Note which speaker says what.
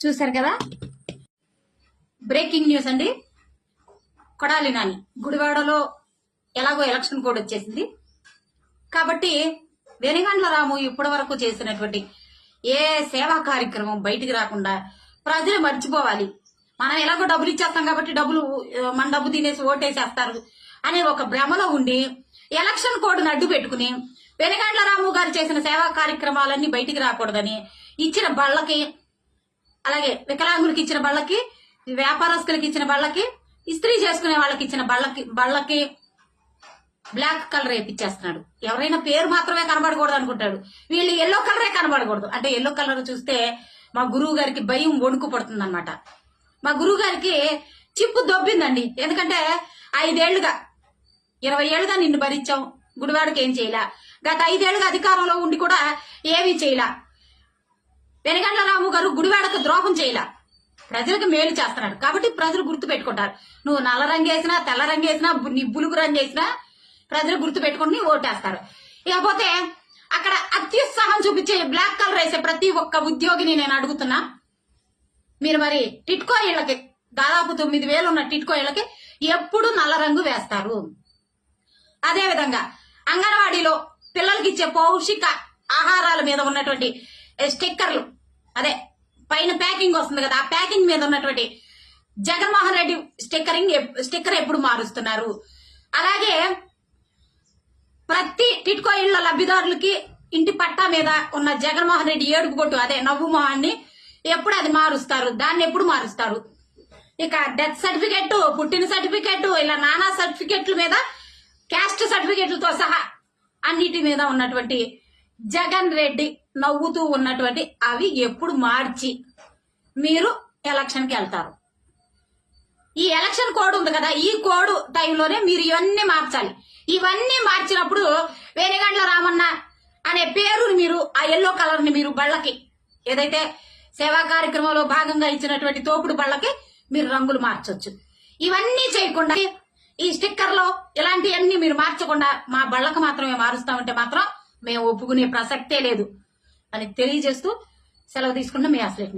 Speaker 1: చూసారు కదా?
Speaker 2: Breaking news అండి. కొడాలి నాని గుడివాడలో ఎలాగో ఎలక్షన్ కోడ్ వచ్చేసింది. కాబట్టి వెనుగండ్ల రాము ఇప్పటి వరకు చేసినటువంటి ఏ సేవా కార్యక్రమం బయటికి రాకుండా ప్రజలు మర్చిపోవాలి. మనం ఎలాగో డబ్బులు ఇచ్చేస్తాం కాబట్టి డబ్బులు మన డబ్బు తినేసి ఓటేసేస్తారు అనే ఒక భ్రమలో ఉండి ఎలక్షన్ కోడ్ను అడ్డు పెట్టుకుని వెనుగండ్ల రాము గారు చేసిన సేవా కార్యక్రమాలన్నీ బయటికి రాకూడదని ఇచ్చిన బళ్ళకి అలాగే వికలాంగులకి ఇచ్చిన బళ్ళకి వ్యాపారస్తులకి ఇచ్చిన బళ్ళకి ఇస్త్రీ చేసుకునే వాళ్ళకి ఇచ్చిన బళ్ళకి బళ్ళకి బ్లాక్ కలర్ వేపించేస్తున్నాడు ఎవరైనా పేరు మాత్రమే కనబడకూడదు అనుకుంటాడు. వీళ్ళు ఎల్లో కలరే కనబడకూడదు. అంటే ఎల్లో కలర్ చూస్తే మా గురువు గారికి భయం వణుకు పడుతుంది అనమాట మా గురువు గారికి చిప్పు దొబ్బిందండి. ఎందుకంటే ఐదేళ్ళుగా ఇరవై ఏళ్ళుగా నిన్ను భరించాం. గుడివాడికి ఏం చేయలా. గత ఐదేళ్ళుగా అధికారంలో ఉండి కూడా ఏమీ చేయలా. వెనగండ్ల రాము గారు గుడివాడకు ద్రోహం చేయలే. ప్రజలకు మేలు చేస్తున్నాడు. కాబట్టి ప్రజలు గుర్తు పెట్టుకుంటారు నువ్వు నల్ల రంగు వేసినా తెల్ల రంగు వేసినా నీ బులుగు రంగు వేసినా ప్రజలు గుర్తు పెట్టుకుని ఓటేస్తారు. ఇకపోతే అక్కడ అత్యుత్సాహం చూపించే బ్లాక్ కలర్ వేసే ప్రతి ఒక్క ఉద్యోగిని నేను అడుగుతున్నా. మీరు మరి టిట్కో ఇళ్ళకి దాదాపు తొమ్మిది వేలు ఉన్న టిట్కో ఇళ్ళకి ఎప్పుడు నల్ల రంగు వేస్తారు? అదేవిధంగా అంగన్వాడీలో పిల్లలకి ఇచ్చే పౌష్టిక ఆహారాల మీద ఉన్నటువంటి స్టిక్కర్లు అదే పైన ప్యాకింగ్ వస్తుంది కదా ఆ ప్యాకింగ్ మీద ఉన్నటువంటి జగన్మోహన్ రెడ్డి స్టిక్కరింగ్ స్టిక్కర్ ఎప్పుడు మారుస్తున్నారు? అలాగే ప్రతి టిట్కో ఇళ్ళ లబ్ధిదారులకి ఇంటి పట్టా మీద ఉన్న జగన్మోహన్ రెడ్డి ఏడుపు కొట్టు అదే నవ్వు మొహాన్ని ఎప్పుడు అది మారుస్తారు? దాన్ని ఎప్పుడు మారుస్తారు? ఇక డెత్ సర్టిఫికెట్ పుట్టిన సర్టిఫికెట్ ఇలా నానా సర్టిఫికెట్ల మీద క్యాస్ట్ సర్టిఫికెట్లతో సహా అన్నిటి మీద ఉన్నటువంటి జగన్ రెడ్డి నవ్వుతూ ఉన్నటువంటి అవి ఎప్పుడు మార్చి మీరు ఎలక్షన్కి వెళ్తారు. ఈ ఎలక్షన్ కోడ్ ఉంది కదా ఈ కోడ్ టైంలోనే మీరు ఇవన్నీ మార్చాలి. ఇవన్నీ మార్చినప్పుడు వేణిగండ్ల రామన్న అనే పేరుని మీరు ఆ ఎల్లో కలర్ని మీరు బళ్ళకి ఏదైతే సేవా కార్యక్రమంలో భాగంగా ఇచ్చినటువంటి తోపుడు బళ్ళకి మీరు రంగులు మార్చొచ్చు. ఇవన్నీ చేయకుండా ఈ స్టిక్కర్లో ఇలాంటివన్నీ మీరు మార్చకుండా మా బళ్ళకు మాత్రమే మారుస్తామంటే మాత్రం మేము ఒప్పుకునే ప్రసక్తే లేదు. అని తెలియజేస్తూ సెలవు తీసుకున్న మీ అసలు